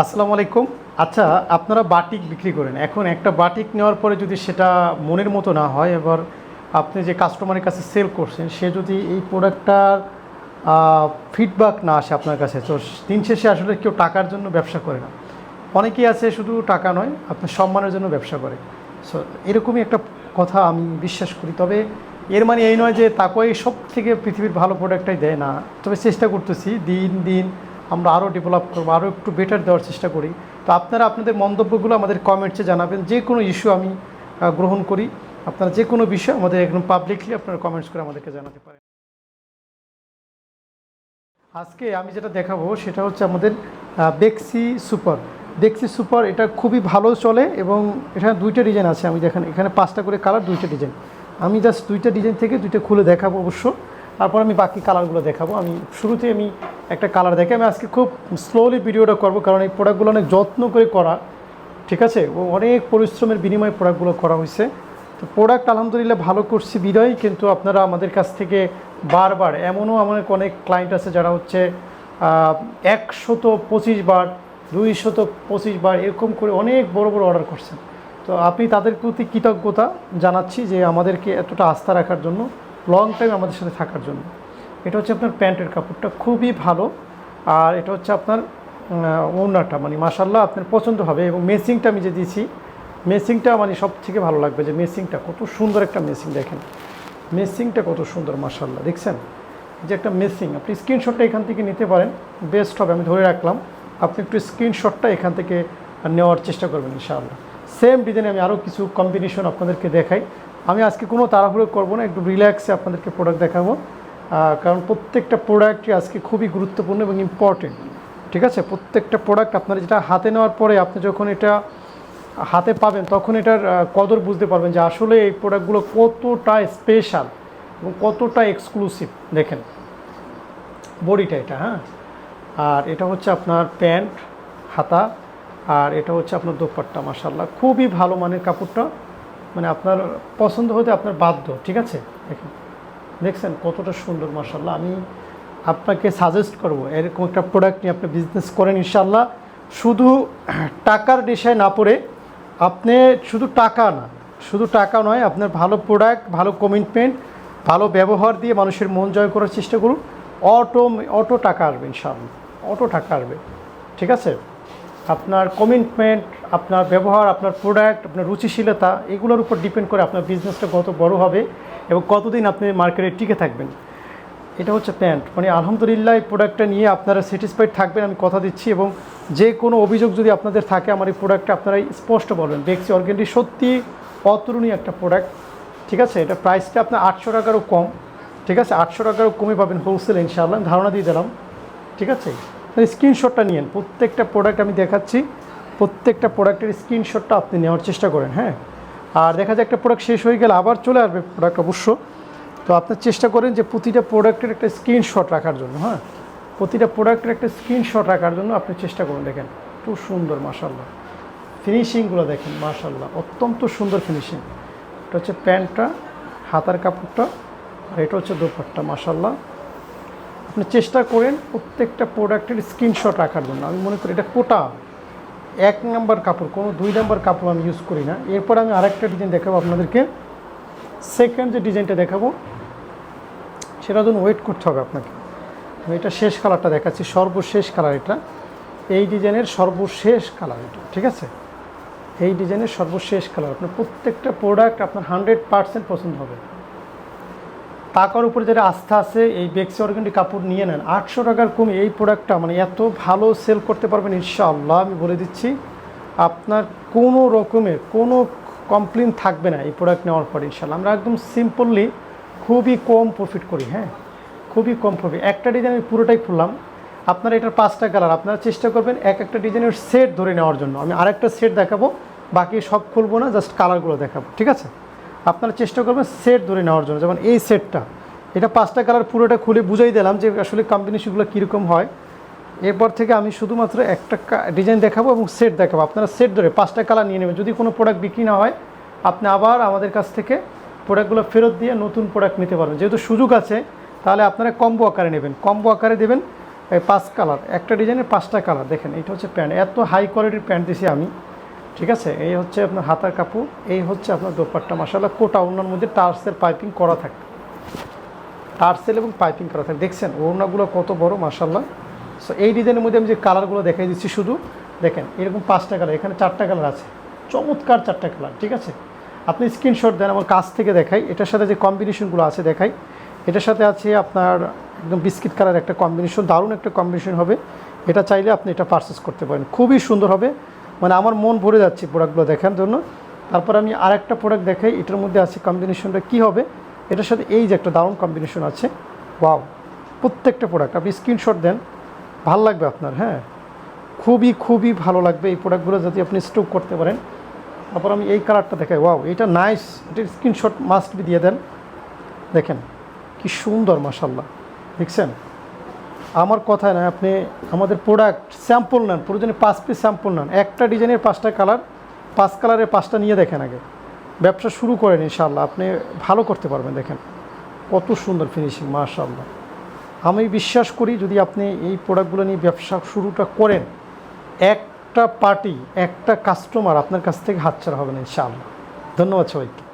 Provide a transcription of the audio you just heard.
আসসালামু আলাইকুম। আচ্ছা আপনারা বাটিক বিক্রি করেন। এখন একটা বাটিক নেওয়ার পরে যদি সেটা মনের মতো না হয়, এবার আপনি যে কাস্টমারের কাছে সেল করছেন, সে যদি এই প্রোডাক্টটার ফিডব্যাক না আসে আপনার কাছে, তো দিন শেষে আসলে কেউ টাকার জন্য ব্যবসা করে না। অনেকেই আছে শুধু টাকা নয়, আপনার সম্মানের জন্য ব্যবসা করে। সো এরকমই একটা কথা আমি বিশ্বাস করি। তবে এর মানে এই নয় যে তাকে সব থেকে পৃথিবীর ভালো প্রোডাক্টটাই দেয় না। তবে চেষ্টা করতেছি দিন দিন আমরা আরও ডেভেলপ করব আরও একটু বেটার দেওয়ার চেষ্টা করি। তো আপনারা আপনাদের মন্তব্যগুলো আমাদের কমেন্টসে জানাবেন। যে কোনো ইস্যু আমি গ্রহণ করি। আপনারা যে কোনো বিষয় আমাদের একদম পাবলিকলি আপনারা কমেন্টস করে আমাদেরকে জানাতে পারেন। আজকে আমি যেটা দেখাবো সেটা হচ্ছে আমাদের বেক্সি সুপার বেক্সি সুপার এটা খুবই ভালো চলে এবং এখানে দুইটা ডিজাইন আছে। আমি দেখেন, এখানে পাঁচটা করে কালার দুইটা ডিজাইন আমি জাস্ট দুইটা ডিজাইন থেকে দুইটা খুলে দেখাবো অবশ্য। তারপর আমি বাকি কালারগুলো দেখাবো। আমি শুরুতে আমি একটা কালার দেখে আমি আজকে খুব স্লোলি ভিডিওটা করব, কারণ এই প্রোডাক্টগুলো অনেক যত্ন করে করা, ঠিক আছে? ও অনেক পরিশ্রমের বিনিময়ে প্রোডাক্টগুলো করা হয়েছে। তো প্রোডাক্ট আলহামদুলিল্লাহ ভালো করছি, বিদায়। কিন্তু আপনারা আমাদের কাছ থেকে বারবার, এমনও আমার অনেক ক্লায়েন্ট আছে যারা হচ্ছে একশত পঁচিশ বার, দুইশত পঁচিশ বার এরকম করে অনেক বড় বড় অর্ডার করছেন। তো আপনি তাদের প্রতি কৃতজ্ঞতা জানাচ্ছি যে আমাদেরকে এতটা আস্থা রাখার জন্য। লং টাইম আমাদের সাথে থাকার জন্য। এটা হচ্ছে আপনার প্যান্টের কাপড়টা, খুবই ভালো। আর এটা হচ্ছে আপনার ওনাটা মানে মাসাল্লাহ আপনার পছন্দ হবে এবং মেসিংটা আমি যে দিয়েছি, মেসিংটা মানে সব থেকে ভালো লাগবে যে মেসিংটা কত সুন্দর একটা মেসিং দেখেন। মেসিংটা কত সুন্দর মাসাল্লাহ দেখছেন? যে একটা মেসিং, আপনি স্ক্রিনশটটা এখান থেকে নিতে পারেন বেস্ট হবে, আমি ধরে রাখলাম। আপনি একটু স্ক্রিনশটটা এখান থেকে নেওয়ার চেষ্টা করবেন, ইনশাআল্লাহ। সেম ডিজাইনে আমি আরও কিছু কম্বিনেশন আপনাদেরকে দেখাই। আমি আজকে কোনো তাড়াহুড়ো করব না, একটু রিল্যাক্সে আপনাদেরকে প্রোডাক্ট দেখাবো। কারণ প্রত্যেকটা প্রোডাক্টই আজকে খুবই গুরুত্বপূর্ণ এবং ইম্পর্টেন্ট ঠিক আছে? প্রত্যেকটা প্রোডাক্ট আপনার যেটা হাতে নেওয়ার পরে আপনি যখন এটা হাতে পাবেন, তখন এটার কদর বুঝতে পারবেন যে আসলে এই প্রোডাক্টগুলো কতটা স্পেশাল এবং কতটা এক্সক্লুসিভ দেখেন, বডিটা এটা হ্যাঁ? আর এটা হচ্ছে আপনার প্যান্ট, হাতা, আর এটা হচ্ছে আপনার দোপাট্টা মাসাল্লাহ খুবই ভালো মানের কাপড়টা। মানে আপনার পছন্দ হতে আপনার বাধ্য, ঠিক আছে? দেখেন, দেখছেন কতটা সুন্দর মাসাল্লাহ আমি আপনাকে সাজেস্ট করব, এরকম একটা প্রোডাক্ট নিয়ে আপনি বিজনেস করেন ইনশাল্লাহ শুধু টাকার নেশায় না পড়ে, আপনি শুধু টাকা না, শুধু টাকা নয়, আপনার ভালো প্রোডাক্ট ভালো কমিটমেন্ট ভালো ব্যবহার দিয়ে মানুষের মন জয় করার চেষ্টা করুন। অটো অটো টাকা আসবে, ইনশাআল্লাহ। অটো টাকা আসবে, ঠিক আছে? আপনার কমিটমেন্ট আপনার ব্যবহার, আপনার প্রোডাক্ট আপনার রুচিশীলতা, এগুলোর উপর ডিপেন্ড করে আপনার বিজনেসটা কত বড় হবে এবং কতদিন আপনি মার্কেটে টিকে থাকবেন। এটা হচ্ছে প্যান্ট মানে আলহামদুলিল্লাহ, এই প্রোডাক্টটা নিয়ে আপনারা স্যাটিসফাইড থাকবেন আমি কথা দিচ্ছি এবং যে কোনো অভিযোগ যদি আপনাদের থাকে, আমার এই প্রোডাক্টটা আপনারা স্পষ্ট বলবেন। দেখছি অর্গেন্ডি সত্যি অতুলনীয় একটা প্রোডাক্ট ঠিক আছে? এটা প্রাইসটা আপনার আটশো টাকারও কম, ঠিক আছে? আটশো টাকারও কমে পাবেন হোলসেল ইনশাআল্লাহ। ধারণা দিয়ে দিলাম, ঠিক আছে? স্ক্রিনশটটা নিয়েন। প্রত্যেকটা প্রোডাক্ট আমি দেখাচ্ছি, প্রত্যেকটা প্রোডাক্টের স্ক্রিনশটটা আপনি নেওয়ার চেষ্টা করেন হ্যাঁ? আর দেখা যায় একটা প্রোডাক্ট শেষ হয়ে গেলে আবার চলে আসবে প্রোডাক্ট অবশ্য। তো আপনার চেষ্টা করেন যে প্রতিটা প্রোডাক্টের একটা স্ক্রিনশট রাখার জন্য হ্যাঁ? প্রতিটা প্রোডাক্টের একটা স্ক্রিনশট রাখার জন্য আপনি চেষ্টা করুন, দেখেন। খুব সুন্দর মাসাল্লাহ ফিনিশিংগুলো দেখেন মাশাল্লাহ অত্যন্ত সুন্দর ফিনিশিং এটা হচ্ছে প্যান্টটা, হাতার কাপড়টা, আর এটা হচ্ছে দোপাট্টা মাশাল্লাহ আপনি চেষ্টা করেন প্রত্যেকটা প্রোডাক্টের স্ক্রিনশট রাখার জন্য। আমি মনে করি এটা কোটা। এক নাম্বার কাপড়, কোনো দুই নাম্বার কাপড় আমি ইউজ করি না। এরপর আমি আরেকটা ডিজাইন দেখাবো আপনাদেরকে। সেকেন্ড যে ডিজাইনটা দেখাবো সেটার জন্য ওয়েট করতে হবে আপনাকে। আমি এটা শেষ কালারটা দেখাচ্ছি, সর্বশেষ কালার এটা। এই ডিজাইনের সর্বশেষ কালার এটা, ঠিক আছে? এই ডিজাইনের সর্বশেষ কালার আপনার প্রত্যেকটা প্রোডাক্ট আপনার হান্ড্রেড পার্সেন্ট পছন্দ হবে। টাকার উপরে যেটা আস্থা আছে, এই বেক্সি অর্গেন্ডি কাপড় নিয়ে নেন। আটশো টাকার কমে এই প্রোডাক্টটা মানে এত ভালো সেল করতে পারবেন, ইনশাআল্লাহ, আমি বলে দিচ্ছি, আপনার কোনো রকমের কোনো কমপ্লেন থাকবে না এই প্রোডাক্ট নেওয়ার পরে, ইনশাআল্লাহ। আমরা একদম সিম্পললি খুবই কম প্রফিট করি হ্যাঁ? খুবই কম প্রফিট একটা ডিজাইন আমি পুরোটাই খুললাম। আপনার এটার পাঁচটা কালার আপনারা চেষ্টা করবেন এক একটা ডিজাইনের সেট ধরে নেওয়ার জন্য। আমি আরেকটা সেট দেখাবো, বাকি সব খুলবো না জাস্ট কালারগুলো দেখাবো, ঠিক আছে? আপনারা চেষ্টা করবেন সেট ধরে নেওয়ার জন্য। যেমন এই সেটটা এটা পাঁচটা কালার পুরোটা খুলে বুঝাই দিলাম যে আসলে কম্বিনেশনগুলো কীরকম হয়। এরপর থেকে আমি শুধুমাত্র একটা ডিজাইন দেখাবো এবং সেট দেখাবো। আপনারা সেট ধরে পাঁচটা কালার নিয়ে নেবেন। যদি কোনো প্রোডাক্ট বিক্রি না হয়, আপনি আবার আমাদের কাছ থেকে প্রোডাক্টগুলো ফেরত দিয়ে নতুন প্রোডাক্ট নিতে পারবেন। যেহেতু সুযোগ আছে, তাহলে আপনারা কম্বো আকারে নেবেন। কম্বো আকারে দেবেন এই পাঁচ কালার একটা ডিজাইনের পাঁচটা কালার দেখেন, এটা হচ্ছে প্যান্ট। এত হাই কোয়ালিটির প্যান্ট দিছি আমি। ঠিক আছে? এই হচ্ছে আপনার হাতার কাপড়, এই হচ্ছে আপনার দোপাট্টা। মাসাল্লাহ কোটা ওনার মধ্যে টার্সের পাইপিং করা থাকে। টার্সেল এবং পাইপিং করা থাকে। দেখছেন, ওড়নাগুলো কত বড় মাসাল্লাহ সো এই ডিজাইনের মধ্যে আমি যে কালারগুলো দেখাই দিচ্ছি শুধু, দেখেন, এরকম পাঁচটা কালার, এখানে চারটা কালার আছে। চমৎকার চারটা কালার, ঠিক আছে? আপনি স্ক্রিনশট দেন, আমার কাছ থেকে দেখাই। এটার সাথে যে কম্বিনেশনগুলো আছে, দেখাই। এটার সাথে আছে আপনার একদম বিস্কিট কালার একটা কম্বিনেশন দারুণ একটা কম্বিনেশন হবে। এটা চাইলে আপনি এটা পারচেস করতে পারেন। খুবই সুন্দর হবে। মানে আমার মন ভরে যাচ্ছে প্রোডাক্টগুলো দেখার জন্য। তারপর আমি আর একটা প্রোডাক্ট দেখাই, এটার মধ্যে আছে কম্বিনেশনটা কী হবে? এটার সাথে এই যে একটা দারুণ কম্বিনেশন আছে ওয়াও প্রত্যেকটা প্রোডাক্ট আপনি স্ক্রিনশট দেন, ভালো লাগবে আপনার হ্যাঁ? খুবই খুবই ভালো লাগবে এই প্রোডাক্টগুলো যদি আপনি স্টক করতে পারেন। তারপর আমি এই কালারটা দেখাই ওয়াও এটা নাইস এটার স্ক্রিনশট মাস্ট বি দিয়ে দেন। দেখেন, কি সুন্দর মাসাল্লাহ দেখছেন? আমার কথায় না আপনি আমাদের প্রোডাক্ট স্যাম্পল নেন, প্রয়োজনে পাঁচ পিস স্যাম্পল নেন। একটা ডিজাইনের পাঁচটা কালার পাঁচ কালারের পাঁচটা নিয়ে দেখেন আগে। ব্যবসা শুরু করেন ইনশাল্লাহ আপনি ভালো করতে পারবেন, দেখেন। কত সুন্দর ফিনিশিং মাশাল্লাহ আমি বিশ্বাস করি যদি আপনি এই প্রোডাক্টগুলো নিয়ে ব্যবসা শুরুটা করেন, একটা পার্টি একটা কাস্টমার আপনার কাছ থেকে হাতছাড়া হবে না ইনশাআল্লাহ। ধন্যবাদ সবাইকে।